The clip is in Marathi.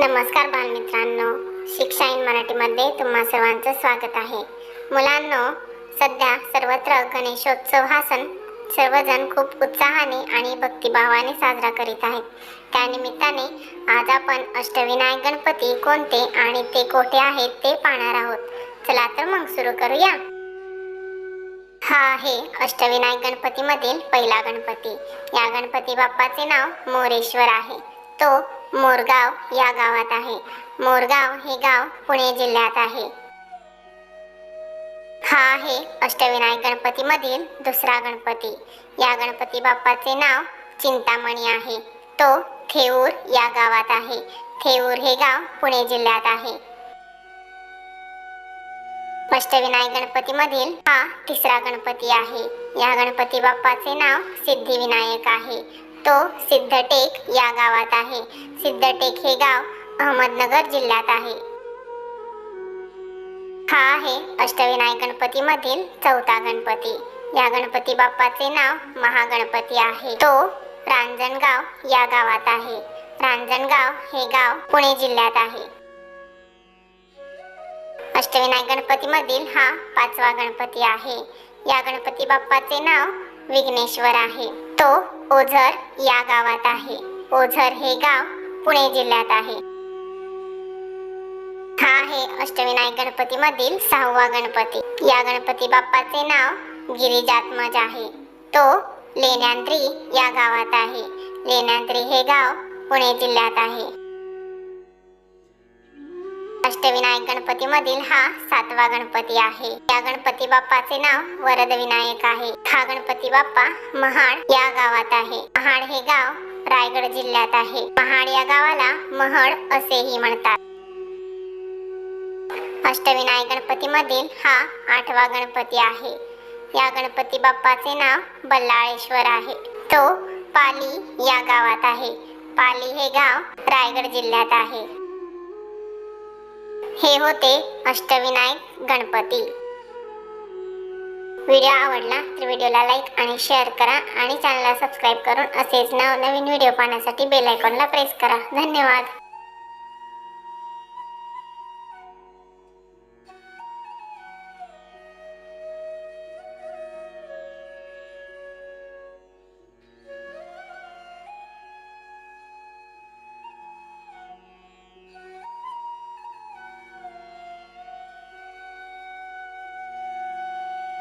नमस्कार बालमित्रांनो. शिक्षा इन मराठीमध्ये तुम्हा सर्वांचं स्वागत आहे. मुलांनो सध्या सर्वत्र गणेशोत्सव हा सण सर्वजण खूप उत्साहाने आणि भक्तिभावाने साजरा करीत आहेत. त्यानिमित्ताने आज आपण अष्टविनायक गणपती कोणते आणि ते कोठे आहेत ते पाहणार आहोत. चला तर मग सुरू करूया. हा आहे अष्टविनायक गणपतीमधील पहिला गणपती. या गणपती बाप्पाचे नाव मोरेश्वर आहे. तो मोरगाव या गावात आहे. मोरगाव हे गाव पुणे जिल्ह्यात आहे. हा आहे अष्टविनायक गणपतीमधील दुसरा गणपती. या गणपती बाप्पाचे नाव चिंतामणी आहे. तो थेऊर या गावात आहे. थेऊर हे गाव पुणे जिल्ह्यात आहे. अष्टविनायक गणपतीमधील हा तिसरा गणपती आहे. या गणपती बाप्पाचे नाव सिद्धिविनायक आहे. तो सिद्धटेक या गावात आहे. सिद्धटेक हे गाव अहमदनगर जिल्ह्यात आहे. हा आहे अष्टविनायक गणपतीमधील चौथा गणपती. या गणपती बाप्पाचे नाव महागणपती आहे. तो रांजणगाव या गावात आहे. रांजणगाव हे गाव पुणे जिल्ह्यात आहे. अष्टविनायक गणपतीमधील हा पाचवा गणपती आहे. या गणपती बाप्पाचे नाव विघ्नेश्वर आहे. तो ओझर या गावात आहे. ओझर हे गाव पुणे जिल्ह्यात आहे. हा आहे अष्टविनायक गणपतीमधील सहावा गणपती. या गणपती बाप्पाचे नाव गिरिजात्मज आहे. तो लेण्यांद्री या गावात आहे. लेण्यांद्री हे गाव पुणे जिल्ह्यात आहे. अष्टविनायक गणपतीमधील हा सातवा गणपती आहे. या गणपती बाप्पाचे नाव वरद विनायक आहे. हा गणपती बाप्पा महाड या गावात आहे. महाड हे गाव रायगड जिल्ह्यात आहे. महाड या गावाला महड असेही म्हणतात. अष्टविनायक गणपतीमधील हा आठवा गणपती आहे. या गणपती बाप्पाचे नाव बल्लाळेश्वर आहे. तो पाली या गावात आहे. पाली हे गाव रायगड जिल्ह्यात आहे. हे होते अष्टविनायक गणपती. व्हिडिओ आवडला तर व्हिडिओला लाईक आणि शेअर करा आणि चॅनलला सबस्क्राईब करून असेच नवनवीन व्हिडिओ पाहण्यासाठी बेल आयकॉनला प्रेस करा. धन्यवाद.